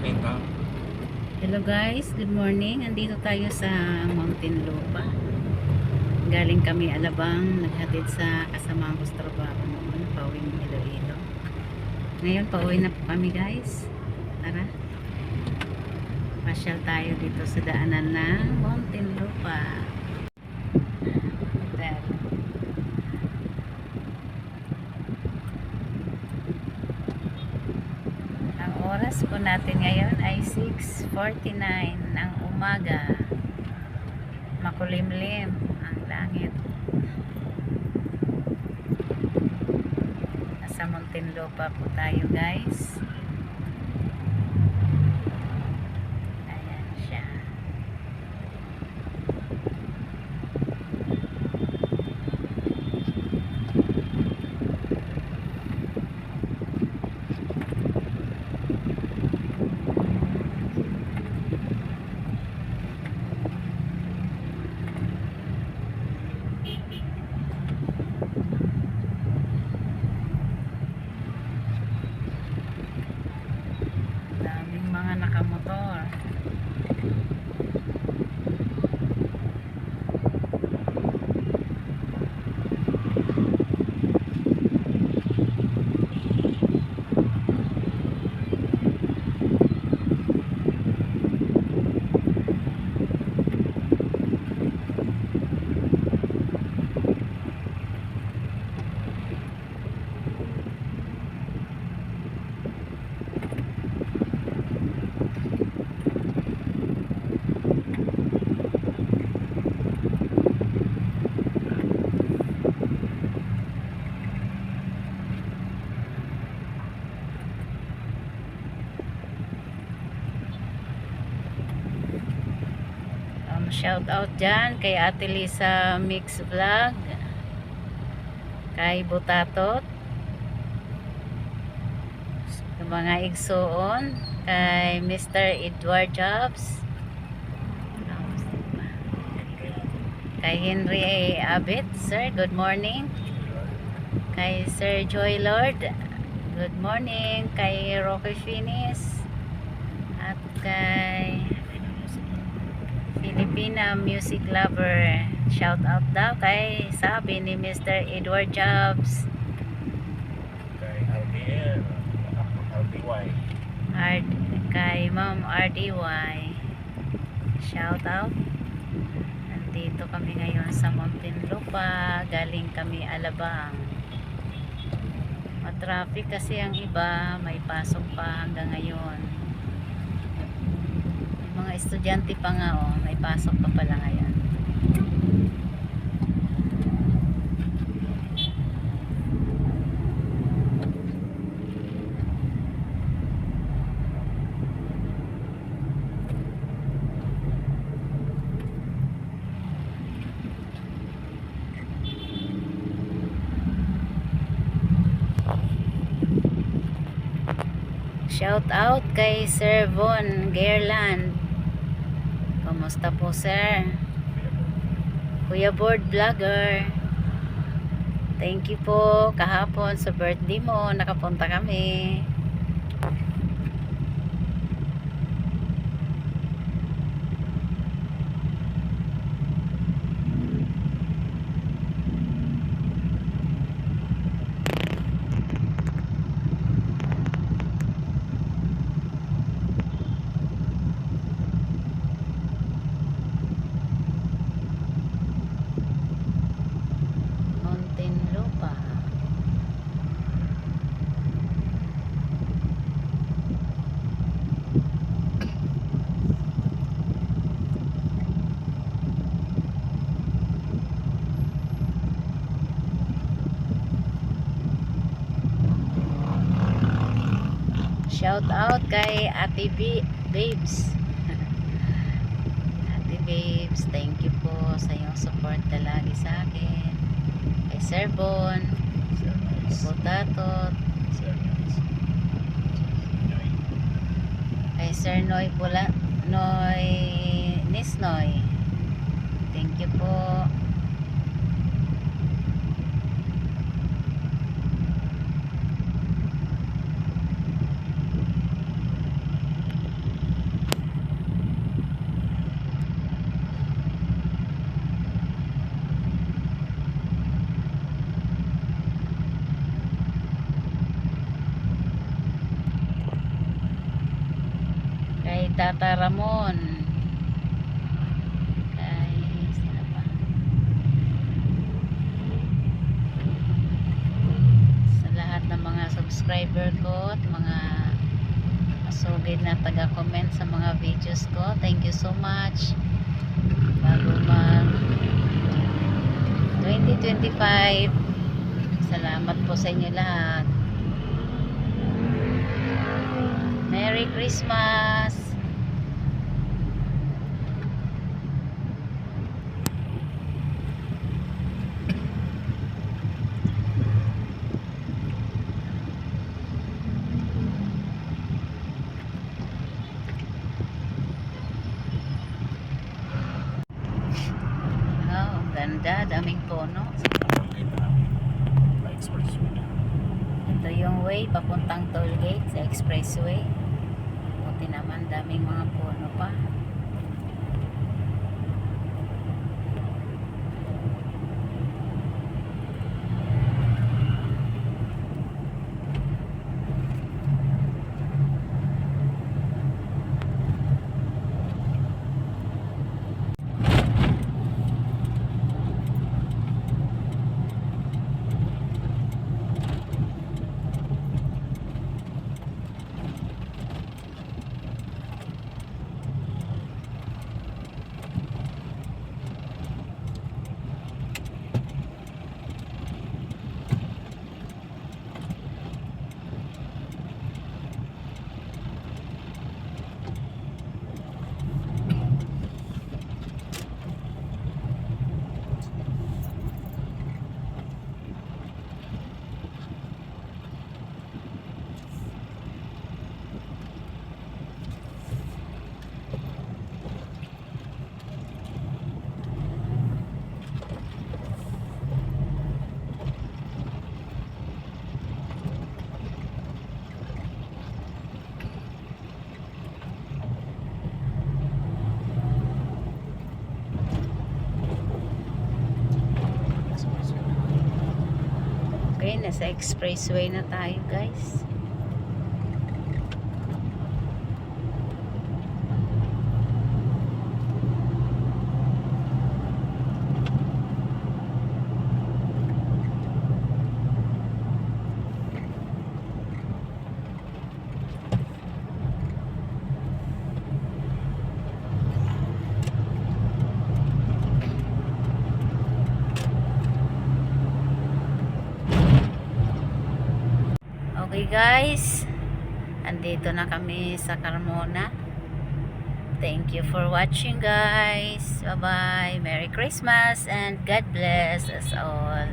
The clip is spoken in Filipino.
makita. Hello guys, good morning. Andito tayo sa Mountain Lupa. Galing kami Alabang, naghatid sa kasamaang ko sa trabaho noon, pauwi ng Iloilo. Ngayon, pauwi na po kami guys. Tara. Pasyal tayo dito sa daanan ng Mountain Lupa. Hotel. Ang oras po natin ngayon ay 6.49 ng umaga. Makulimlim ang langit. Nasa Muntinlupa po tayo guys. Ayan siya. Daming mga nakamotor. Um, shout out dyan kay Ate Lisa Mix Vlog. Kay Butatot. Sa mga igsoon. Kay Mr. Edward Jobs. Kay Henry A. Abit. Sir, good morning. Kay Sir Joy Lord. Good morning. Kay Rocky Finis. At kay Filipina music lover. Shout out daw kay sabi ni Mr. Edward Jobs. Kay RDN, RDY. Ard, kay Ma'am RDY. Shout out. Nandito kami ngayon sa Muntinlupa. Galing kami Alabang. Matraffic kasi ang iba. May pasok pa hanggang ngayon. Estudyante pa nga oh. May pasok pa pala ngayon. Shout out kay Sir Von Gerland. Kamusta po sir? Kuya Board Vlogger. Thank you po kahapon sa birthday mo. Nakapunta kami. Mountain Lupa. Shout out kay Ate B Babes. Ate Babes, thank you po sa iyong support na lagi sa akin. Kay Sir Bon, Sir Nice. Potatot, Sir Nice. kay Sir Noy Pula, Noy Nisnoy. Thank you po. Tata Ramon. Kay? Sa lahat ng mga subscriber ko at mga masugid na taga-comment sa mga videos ko. Thank you so much. Bago mag 2025. Salamat po sa inyo lahat. Merry Christmas! Oh, ang ganda. Daming puno. Ito yung way papuntang toll gate sa expressway. Buti naman daming mga puno pa. Okay, nasa expressway na tayo guys. Okay guys, andito na kami sa Carmona. Thank you for watching guys. Bye bye. Merry Christmas and God bless us all.